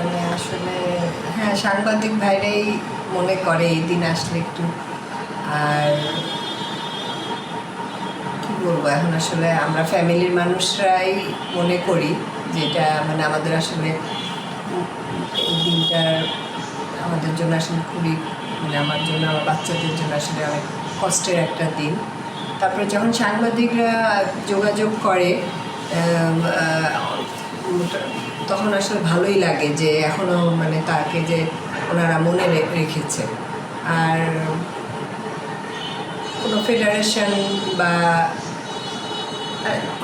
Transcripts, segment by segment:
মানে আসলে হ্যাঁ সাংবাদিক ভাইরাই মনে করে এই দিন আসলে একটু। আর কি বলব, এখন আসলে আমরা ফ্যামিলির মানুষরাই মনে করি যেটা মানে আমাদের আসলে এই দিনটার আমাদের জন্য আসলে খুবই মানে আমার জন্য, আমার বাচ্চাদের জন্য আসলে অনেক কষ্টের একটা দিন। তারপরে যখন সাংবাদিকরা যোগাযোগ করে তখন আসলে ভালোই লাগে যে এখনও মানে তাকে যে ওনারা মনে রেখেছে। আর কোনো ফেডারেশন বা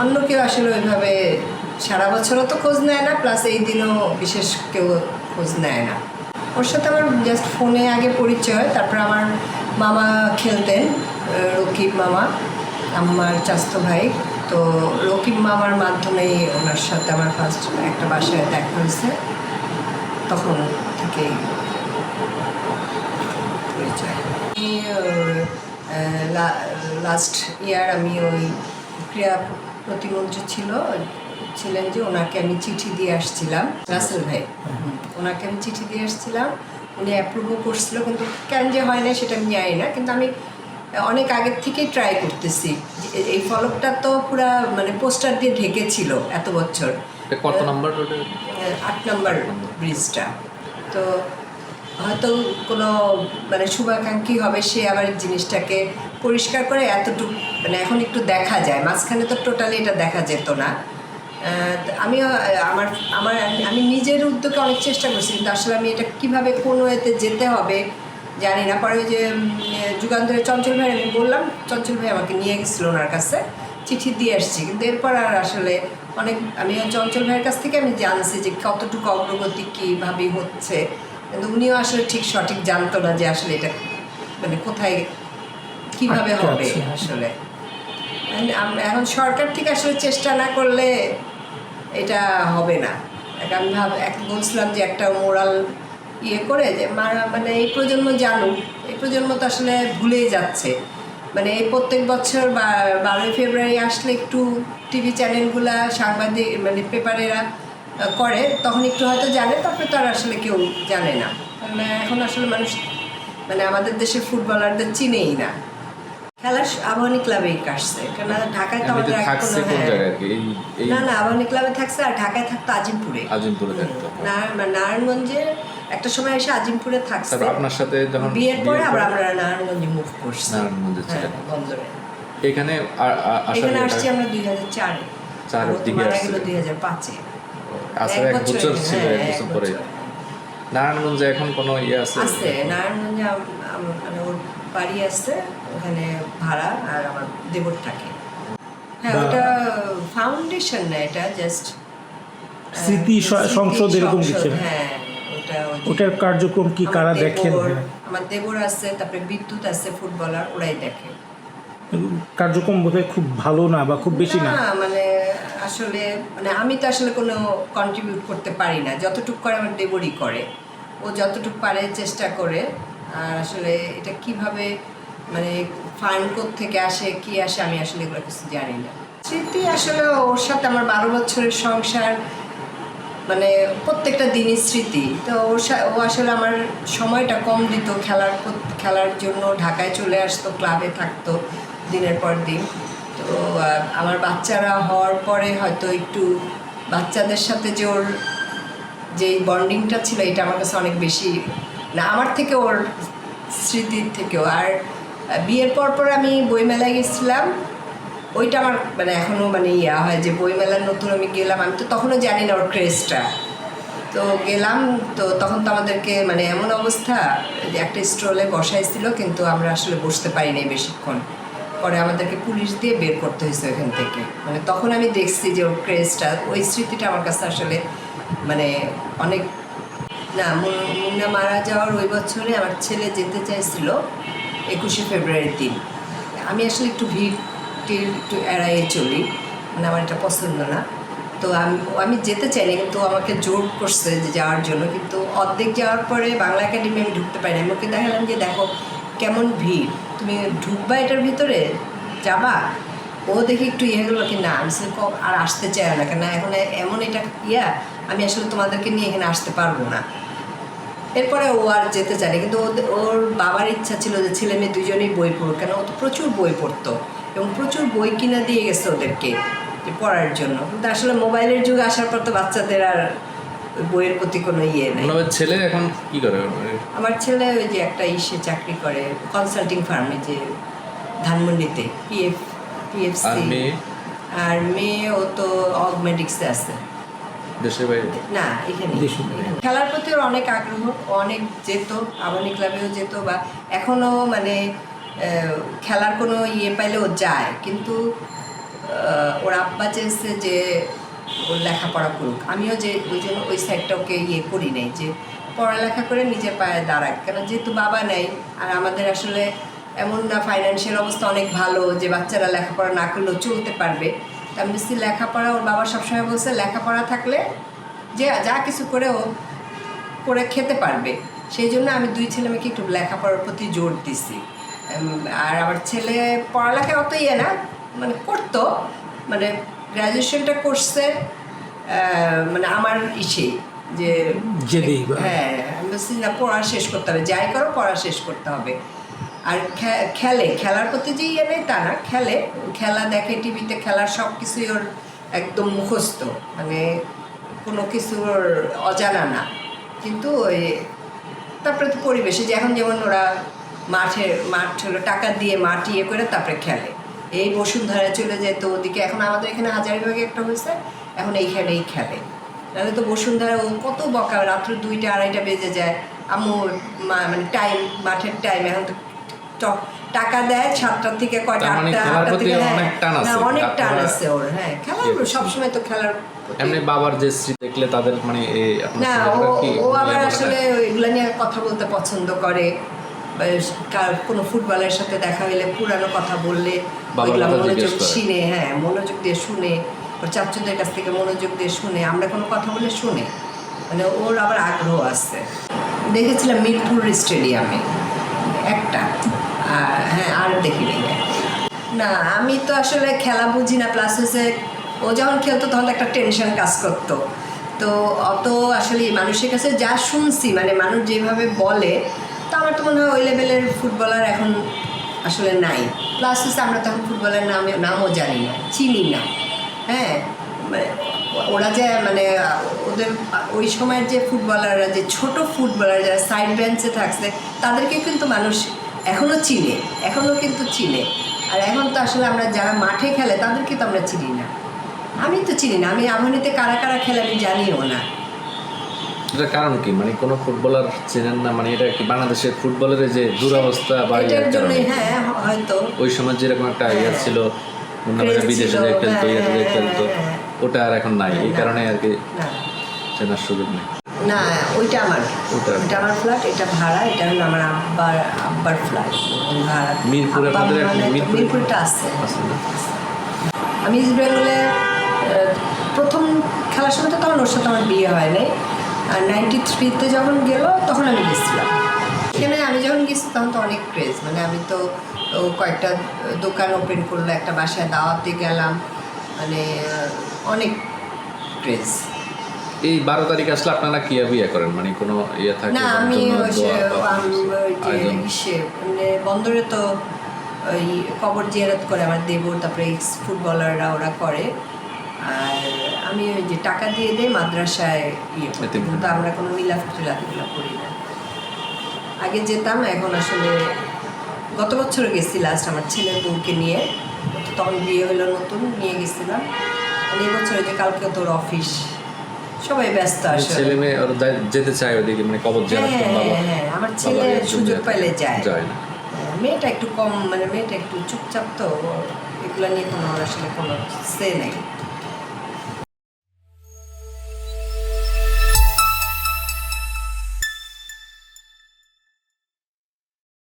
অন্য কেউ আসলে ওইভাবে সারা বছরও তো খোঁজ নেয় না প্লাস এই দিনও বিশেষ কেউ খোঁজ নেয় না। ওর সাথে আমার জাস্ট ফোনে আগে পরিচয়, তারপর আমার মামা খেলতেন রকিব মামা, আমার চাস্তো ভাই। তো রকিব মামার মাধ্যমেই ওনার সাথে আমার ফার্স্ট একটা বাসায় দেখা হয়েছে। তখন থেকেই আমি লাস্ট ইয়ার আমি ওই ক্রীড়া প্রতিমন্ত্রী ছিল, ছিলেন যে ওনাকে আমি চিঠি দিয়ে আসছিলাম। রাসেল ভাই, ওনাকে আমি চিঠি দিয়ে আসছিলাম। উনি অ্যাপ্রুভও করছিল, কিন্তু কেন যে হয় না সেটা আমি জানি না। কিন্তু আমি অনেক আগের থেকেই ট্রাই করতেছি। এই ফলকটা তো পুরা মানে পোস্টার দিয়ে ঢেকেছিল এত বছর। কত নাম্বার আট নম্বর ব্রিজটা তো হয়তো কোনো মানে শুভাকাঙ্ক্ষী হবে সে আবার জিনিসটাকে পরিষ্কার করে এতটুকু মানে এখন একটু দেখা যায়। মাঝখানে তো টোটালি এটা দেখা যেত না। আমিও আমার আমার আমি নিজের উদ্যোগে অনেক চেষ্টা করছি কিন্তু আসলে আমি এটা কীভাবে কোন এতে যেতে হবে জানি না পরে ওই যে যুগান্তরের চঞ্চল ভাই আমি বললাম চঞ্চল ভাই আমাকে নিয়ে গেছিল ওনার কাছে চিঠি দিয়ে আসছি কিন্তু এরপর আর আসলে অনেক আমি চঞ্চল ভাইয়ের কাছ থেকে আমি জানছি যে কতটুকু অগ্রগতি কীভাবে হচ্ছে কিন্তু উনিও আসলে ঠিক সঠিক জানতো না যে আসলে এটা মানে কোথায় কীভাবে হবে আসলে। এখন সরকার থেকে আসলে চেষ্টা না করলে এটা হবে না। আমি ভাব এক বলছিলাম যে একটা মোরাল ইয়ে করে যে মা- মানে এই প্রজন্ম জানুক। এই প্রজন্ম তো আসলে ভুলেই যাচ্ছে। মানে এই প্রত্যেক বছর বারোই ফেব্রুয়ারি আসলে একটু টিভি চ্যানেলগুলা সাংবাদিক মানে পেপারেরা করে তখন একটু হয়তো জানে তারপরে তো আর আসলে কেউ জানে না। মানে এখন আসলে মানুষ মানে আমাদের দেশের ফুটবলারদের চিনেই না। খেলা আবাহনী ক্লাবেই কাটছে কেন ঢাকায় তো আমাদের হ্যাঁ। না না আবাহনী ক্লাবে থাকছে আর ঢাকায় থাকতো আজিমপুরে। আজিমপুরে থাকতো নারায়ণগঞ্জে একটা সময় এসে আজিমপুরে থাকছে আপনার সাথে যখন বিয়ের পরে বিয়ে আবার আমরা নারায়ণগঞ্জে মুভ করছি নারায়ণগঞ্জে ছিলেন। হ্যাঁ, বন্দরে এখানে এখানে আসছি আমরা দুই হাজার চারে চারের দিকে। গেল দুই হাজার পাঁচে আসার এক বছর, ছিল হ্যাঁ, এক এক বছর পরে। নারায়ণগঞ্জে এখন কোনো ইয়ে আছে আছে নারায়ণগঞ্জে মানে ওর বাড়ি আছে ওখানে ভাড়া আর আমার দেবর থাকে হ্যাঁ ওটা ফাউন্ডেশন না এটা জাস্ট স্মৃতি সংসদ এরকম কিছু। হ্যাঁ ওটার কার্যক্রম কি কারা দেখেন। আমার দেবর আছে তারপরে বিদ্যুৎ আছে ফুটবলার ওরাই দেখে। কার্যক্রম বোধহয় খুব ভালো না বা খুব বেশি না? মানে আসলে মানে আমি তো আসলে কোনো কন্ট্রিবিউট করতে পারি না। যতটুকু করে আমার দেবরই করে। ও যতটুকু পারে চেষ্টা করে। আর আসলে এটা কীভাবে মানে ফান্ড কোথ থেকে আসে কি আসে আমি আসলে এগুলো কিছু জানি না। স্মৃতি আসলে ওর সাথে আমার বারো বছরের সংসার মানে প্রত্যেকটা দিনই স্মৃতি। তো ও আসলে আমার সময়টা কম দিত খেলার খেলার জন্য। ঢাকায় চলে আসতো, ক্লাবে থাকতো দিনের পর দিন। তো আমার বাচ্চারা হওয়ার পরে হয়তো একটু বাচ্চাদের সাথে যে ওর যে বন্ডিংটা ছিল, এটা আমার কাছে অনেক বেশি না, আমার থেকে ওর স্মৃতির থেকেও। আর বিয়ের পর পর আমি বইমেলায় গেছিলাম। ওইটা আমার মানে এখনও মানে ইয়া হয় যে বইমেলার নতুন আমি গেলাম, আমি তো তখনও জানি না ওর ক্রেজটা। তো গেলাম, তো তখন তো আমাদেরকে মানে এমন অবস্থা যে একটা স্টলে বসাইছিল, কিন্তু আমরা আসলে বসতে পারিনি বেশিক্ষণ। পরে আমাদেরকে পুলিশ দিয়ে বের করতে হয়েছে ওইখান থেকে। মানে তখন আমি দেখছি যে ওর ক্রেজটা, ওই স্মৃতিটা আমার কাছে আসলে মানে অনেক না মুন্না মারা যাওয়ার ওই বছরে আমার ছেলে যেতে চাইছিল একুশে ফেব্রুয়ারির দিন। আমি আসলে একটু ভিড় টির একটু এড়াইয়ে চলি। মানে আমার এটা পছন্দ না। তো আমি আমি যেতে চাইনি কিন্তু আমাকে জোর করছে যে যাওয়ার জন্য। কিন্তু অর্ধেক যাওয়ার পরে বাংলা একাডেমি আমি ঢুকতে পারিনি। আমি ওকে দেখালাম যে দেখো কেমন ভিড়। তুমি ঢুকবা এটার ভিতরে? যাবা? ও দেখি একটু ইয়ে গেলো কি না আমি বলছি, "ক- আর আসতে চায় না। কেন এখন এমন এটা ইয়া আমি আসলে তোমাদেরকে নিয়ে এখানে আসতে পারব না। এরপরে ও আর যেতে চায়নি কিন্তু ওর বাবার ইচ্ছা ছিল যে ছেলে মেয়ে দুজনেই বই পড়ুক কেন ও তো প্রচুর বই পড়তো এবং প্রচুর বই কিনে দিয়ে গেছে ওদেরকে পড়ার জন্য। কিন্তু আসলে মোবাইলের যুগে আসার পর তো বাচ্চাদের আর বইয়ের প্রতি কোনো ইয়ে নেই। মনে ছেলে এখন কি করে? আমার ছেলে ওই যে একটা ইসে চাকরি করে কনসাল্টিং ফার্মে যে ধানমন্ডিতে পিএফ পিএফসি আর মেয়ে? ও তো অগমেটিক্সে আছে। দেশের বাইরে? না এখানে খেলার প্রতি ওর অনেক আগ্রহ অনেক যেত আবানি ক্লাবেও যেত বা এখনও মানে খেলার কোনো ইয়ে পাইলে ও যায়। কিন্তু ওর আব্বা চেয়েছে যে ও লেখাপড়া করুক আমিও যে ওই জন্য ওই সাইডটা ওকে ইয়ে করি নাই যে পড়ালেখা করে নিজের পায়ে দাঁড়াক। কেন যেহেতু বাবা নেই আর আমাদের আসলে এমন না ফাইন্যান্সিয়াল অবস্থা অনেক ভালো যে বাচ্চারা লেখাপড়া না করলেও চলতে পারবে। আমি বেশি লেখাপড়া ওর বাবা সবসময় বলছে লেখাপড়া থাকলে যে যা কিছু করে ও করে খেতে পারবে। সেই জন্য আমি দুই ছেলে মেয়েকে একটু লেখাপড়ার প্রতি জোর দিছি। আর আমার ছেলে পড়ালেখা অত ইয়ে না মানে করতো মানে গ্র্যাজুয়েশনটা করছে মানে আমার ইসে যে হ্যাঁ আমি বলছি না পড়া শেষ করতে হবে যাই করো পড়া শেষ করতে হবে। আর খেলে, খেলার প্রতি যে ইয়ে নেই তা না, খেলে। খেলা দেখে টিভিতে খেলার সব কিছুই ওর একদম মুখস্থ মানে কোনো কিছু ওর অজানা না। কিন্তু ওই তারপরে তো পরিবেশে যে এখন যেমন ওরা মাঠে, মাঠ হলো টাকা দিয়ে মাঠ ইয়ে করে তারপরে খেলে। এই বসুন্ধরা চলে যেত ওদিকে, এখন আমাদের এখানে হাজারিবাগে একটা হয়েছে, এখন এইখানেই খেলে। তাহলে তো বসুন্ধরা ও কত বকা, রাত্র দুইটা, আড়াইটা বেজে যায়। আম্মু মা- মানে টাইম মাঠের টাইম এখন তো টাকা দেয় সাতটার থেকে কয়টা মানে আটটা প্রতি থেকে হ্যাঁ। অনেক টান আছে। অনেক টান আছে ওর হ্যাঁ। খেলার ইয়ে। সবসময় তো খেলার এমনি বাবার যে দেখলে তাদের মানে না ও ও আবার? আসলে এগুলা নিয়ে কথা বলতে পছন্দ করে। কোনো ফুটবলের সাথে দেখা হইলে পুরানো কথা বললে মনোযোগ। শুনে হ্যাঁ মনোযোগ দিয়ে শুনে। ওর চাচুদের কাছ থেকে মনোযোগ দিয়ে শুনে। আমরা কোনো কথা বলে শুনে। মানে ওর আবার আগ্রহ আছে। দেখেছিলাম মিরপুর স্টেডিয়ামে। একটা। হ্যাঁ আর দেখিনি না, আমি তো আসলে খেলা বুঝি না প্লাস হচ্ছে ও যখন খেলতো তখন একটা টেনশন কাজ করতো। তো অত আসলে মানুষের কাছে যা শুনছি মানে মানুষ যেভাবে বলে, তো আমার তো মনে হয় ওই লেভেলের ফুটবলার এখন আসলে নাই। প্লাস হচ্ছে আমরা তখন ফুটবলের নামে, নামও জানি না, চিনি না। হ্যাঁ মানে ওরা যে মানে ওদের ওই সময়ের যে ফুটবলাররা যে ছোট ফুটবলার যারা সাইড বেঞ্চে থাকছে, তাদেরকে কিন্তু মানুষ এখনও চিনে এখনও কিন্তু চিনে। আর এখন তো আসলে আমরা যারা মাঠে খেলে তাদেরকে তো আমরা চিনি না। আমি তো চিনি না আমি আভানিতে কারা কারা খেলে আমি জানিও না। এটার কারণ কি? মানে কোনো ফুটবলার চেনেন না? মানে এটা কি বাংলাদেশের ফুটবলের যে দুরবস্থা বা এটার কারণে? হ্যাঁ হয়তো। ওই সময় যেরকম একটা ইয়ে হ্যাঁ। ছিল অন্যরা Craze বিদেশে যে খেলতো হ্যাঁ, খেলতো ওটা আর এখন নাই। এই কারণে আর কি চেনার সুযোগ নেই। না ওইটা আমার। ওইটা। আমার ফ্ল্যাট এটা ভাড়া এটা হলো আমার আব্বার আব্বার ফ্ল্যাট ভাড়া। মিরপুরে মানে- মিরপুরে- মিরপুরটা আছে। আছে আমি ইস্ট বেঙ্গলে প্রথম খেলার সময় তো তখন ওর সাথে আমার বিয়ে হয় নাই। আর নাইনটি থ্রিতে যখন গেল তখন আমি গেছিলাম। এখানে আমি যখন গেছি তখন তো অনেক ক্রেজ মানে আমি তো কয়েকটা দোকান ওপেন করল একটা বাসায় দাওয়াতে গেলাম। মানে অনেক ক্রেজ এই বারো তারিখ আসলে আপনারা কি বিয়ে করেন? মানে কোনো ইয়ে থাকে না আমি মানে বন্দরে তো ওই কবর জিয়ারত করে আমার দেবর তারপরে এক্স ফুটবলাররা ওরা করে। আর আমি ওই যে টাকা দিয়ে দেয় মাদ্রাসায় ইয়ে করতে কিন্তু আমরা কোনো মিলাফ টিলাফ এগুলো করি না। আগে যেতাম এখন আসলে গত বছর গেছি লাস্ট আমার ছেলের বউকে নিয়ে। তখন বিয়ে হলো নতুন নিয়ে গেছিলাম। আর এই বছর ওই যে কালকে তোর অফিস সবাই ব্যস্ত আসলে। ছেলে মেয়ে ওরা যেতে চায় ওদিকে মানে কবর জিয়ারত হ্যাঁ, বাবা হ্যাঁ, হ্যাঁ, আমার ছেলে সুযোগ পাইলে যায়। যায় না। হ্যাঁ, মেয়েটা একটু কম মানে মেয়েটা একটু চুপচাপ তো এগুলো নিয়ে কোনো আসলে কোনো সে নেই।